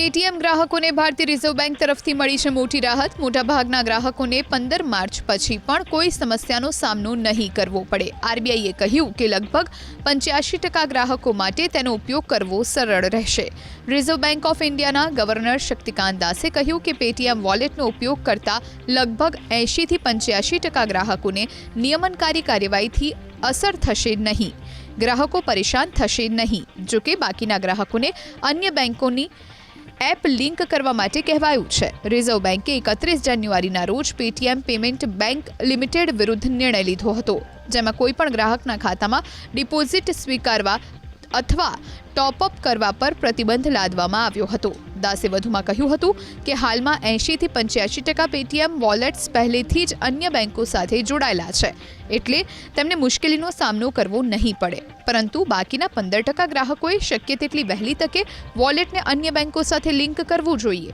Paytm ગ્રાહકોને ભારતીય reserve bank તરફથી મળી છે મોટી રાહત. મોટાભાગના ગ્રાહકોને પંદર માર્ચ પછી પણ કોઈ સમસ્યાનો સામનો નહીં કરવો પડે. આરબીઆઈએ કહ્યું કે લગભગ પંચ્યાસી ટકા ગ્રાહકો માટે તેનો ઉપયોગ કરવો સરળ રહેશે. રિઝર્વ બેંક ઓફ ઇન્ડિયાના ગવર્નર શક્તિકાંત દાસે કહ્યું કે પેટીએમ વોલેટનો ઉપયોગ કરતા લગભગ એંશીથી પંચ્યાસી ટકા ગ્રાહકોને નિયમનકારી કાર્યવાહીથી અસર થશે નહીં. ગ્રાહકો પરેશાન થશે નહીં. જોકે બાકીના ગ્રાહકોને અન્ય બેંકોની એપ લિંક કરવા માટે કહેવાયું છે. રિઝર્વ બેન્કે એકત્રીસ જાન્યુઆરીના રોજ પેટીએમ પેમેન્ટ બેંક લિમિટેડ વિરુદ્ધ નિર્ણય લીધો હતો, જેમાં કોઈપણ ગ્રાહકના ખાતામાં ડિપોઝિટ સ્વીકારવા અથવા ટોપઅપ કરવા પર પ્રતિબંધ લાદવામાં આવ્યો હતો. દાસે વધુમાં કહ્યું હતું કે હાલમાં એંશીથી પંચ્યાસી ટકા પેટીએમ વોલેટ્સ પહેલેથી જ અન્ય બેંકો સાથે જોડાયેલા છે, એટલે તેમને મુશ્કેલીનો સામનો કરવો નહીં પડે. પરંતુ બાકીના પંદર ટકા ગ્રાહકોએ શક્ય તેટલી વહેલી તકે વોલેટને અન્ય બેન્કો સાથે લિંક કરવું જોઈએ.